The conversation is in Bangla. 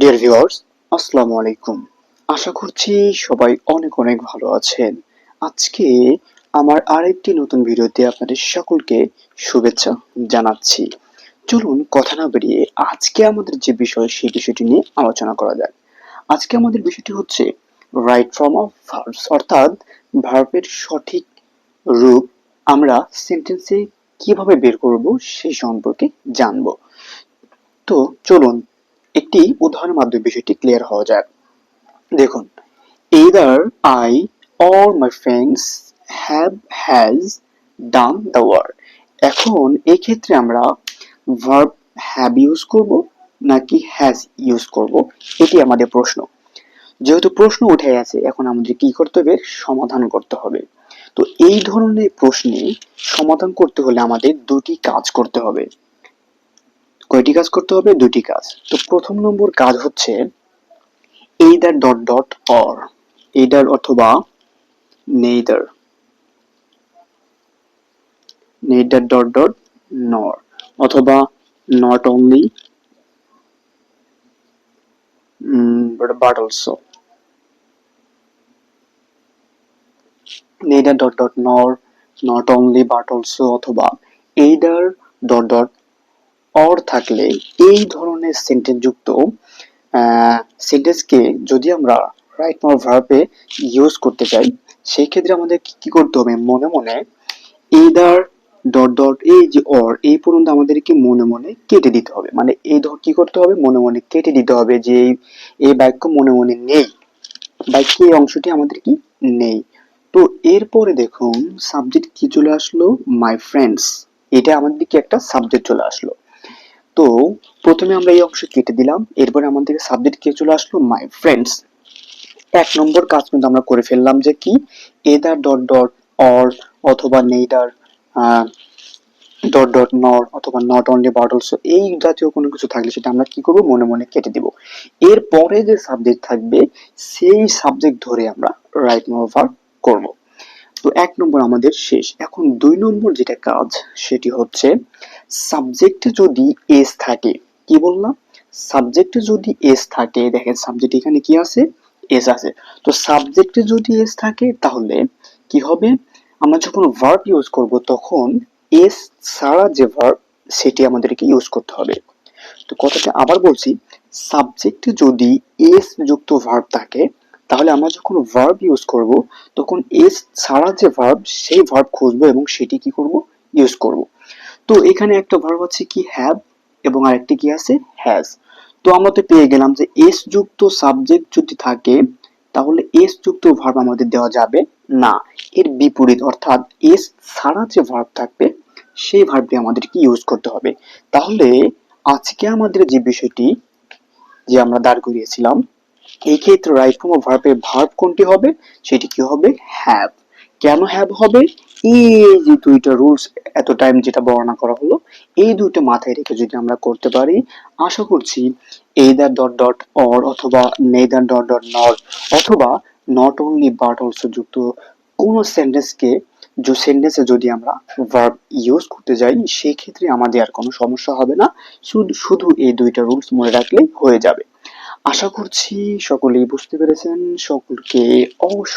ডিয়ার ভিউয়ার্স আসসালামু আলাইকুম। আশা করছি সবাই অনেক অনেক ভালো আছেন। আজকে আমার আরেকটি নতুন ভিডিওতে আপনাদের সকলকে শুভেচ্ছা জানাচ্ছি। চলুন কথা না বেরিয়ে আজকে আমাদের যে বিষয়, সেই বিষয়টি নিয়ে আলোচনা করা যাক। আজকে আমাদের বিষয়টি হচ্ছে রাইট ফর্ম অফ ভার্বস অর্থাৎ ভার্বের সঠিক রূপ আমরা সেন্টেন্সে কীভাবে বের করব সেই সম্পর্কে জানব। তো চলুন একটি উদাহরণের মাধ্যমে বিষয়টি ক্লিয়ার হওয়া যাক। দেখুন, either I or my friends have, has done the work এখন এই ক্ষেত্রে আমরা verb have ইউজ করব নাকি has ইউজ করব, এটি আমাদের প্রশ্ন। যেহেতু প্রশ্ন উঠে গেছে, এখন আমাদের কি করতে হবে? সমাধান করতে হবে। তো এই ধরনের প্রশ্নে সমাধান করতে হলে আমাদের দুটি কাজ করতে হবে। কয়টি কাজ করতে হবে? দুটি কাজ। তো প্রথম নম্বর কাজ হচ্ছে either dot dot or either অথবা neither neither dot dot nor অথবা not only but also neither dot dot nor not only but also অথবা এইদার ডট ডট অর থাকলে এই ধরনের সেন্টেন্স যুক্ত সেন্টেন্সকে যদি আমরা রাইট নাও ভার্বে ইউজ করতে চাই সেই ক্ষেত্রে আমাদের কি করতে হবে? মনে মনে এইদার ডট ডট এই যে অর এই পর্যন্ত আমাদেরকে মনে মনে কেটে দিতে হবে। মানে এই ধর কি করতে হবে? মনে মনে কেটে দিতে হবে যে এই এই বাক্য মনে মনে নেই। বাক্য এই অংশটি আমাদের কি? নেই। তো এরপরে দেখুন সাবজেক্ট কি চলে আসলো? মাই ফ্রেন্ডস এটা আমাদের দিকে একটা সাবজেক্ট চলে আসলো। তো প্রথমে আমরা এই অংশ কেটে দিলাম। এরপরে আমাদের সাবজেক্ট কে চলে আসলো মাই ফ্রেন্ডস এক নম্বর কাজ কিন্তু আমরা করে ফেললাম যে কি? এদার ডট ডট অর অথবা নেইদার ডট ডট নর অথবা নট অনলি বাট এই জাতীয় কোনো কিছু থাকলে সেটা আমরা কি করব? মনে মনে কেটে দিব। এরপরে যে সাবজেক্ট থাকবে, সেই সাবজেক্ট ধরে আমরা রাইট মোভার করব। তো এক নম্বর আমাদের শেষ। এখন দুই নম্বর যেটা কাজ, সেটি হচ্ছে সাবজেক্টে যদি এস থাকে, কি বললাম? সাবজেক্টে যদি এস থাকে, দেখেন সাবজেক্ট এখানে কি আছে? এস আছে। তো সাবজেক্টে যদি এস থাকে, তাহলে কি হবে? আমরা যখন ভার্ব ইউজ করব, তখন এস ছাড়া যে ভার্ব সেটি আমাদেরকে ইউজ করতে হবে। তো কথাটা আবার বলছি সাবজেক্টে যদি এস যুক্ত ভার্ব থাকে তাহলে আমরা যখন ভার্ব ইউজ করব, তখন এস ছাড়া যে ভার্ব সেই ভার্ব খুঁজবো এবং সেটি কি করব? ইউজ করব। তো এখানে একটা ভার্ব আছে কি? হ্যাভ এবং আরেকটি কি আছে? হ্যাজ তো আমরা তো পেয়ে গেলাম যে এস যুক্ত সাবজেক্ট যদি থাকে, তাহলে এস যুক্ত ভার্ব আমাদের দেওয়া যাবে না। এর বিপরীত অর্থাৎ এস ছাড়া যে ভার্ব থাকবে, সেই ভার্বটি আমাদের কি ইউজ করতে হবে। তাহলে আজকে আমাদের যে বিষয়টি, যে আমরা দাঁড় করিয়েছিলাম এই ক্ষেত্রে রাইট ফর্ম অফ ভার্বের ভার্ব কোনটি হবে? সেটি কি হবে? হ্যাভ কেন হ্যাভ হবে? এই যে দুইটা রুলস এত টাইম যেটা বর্ণনা করা হলো, এই দুইটা মাথায় রেখে যদি আমরা করতে পারি, আশা করছি এইদার ডট ডট অর অথবা নেদার ডট ডট নর অথবা নট অনলি বাট অলসো যুক্ত কোনো সেন্টেন্সকে যে সেন্টেন্সে যদি আমরা ভার্ব ইউজ করতে যাই সেই ক্ষেত্রে আমাদের আর কোনো সমস্যা হবে না। শুধু শুধু এই দুইটা রুলস মনে রাখলেই হয়ে যাবে। আশা করছি সকলেই বুঝতে পেরেছেন। সকলকে অবশ্যই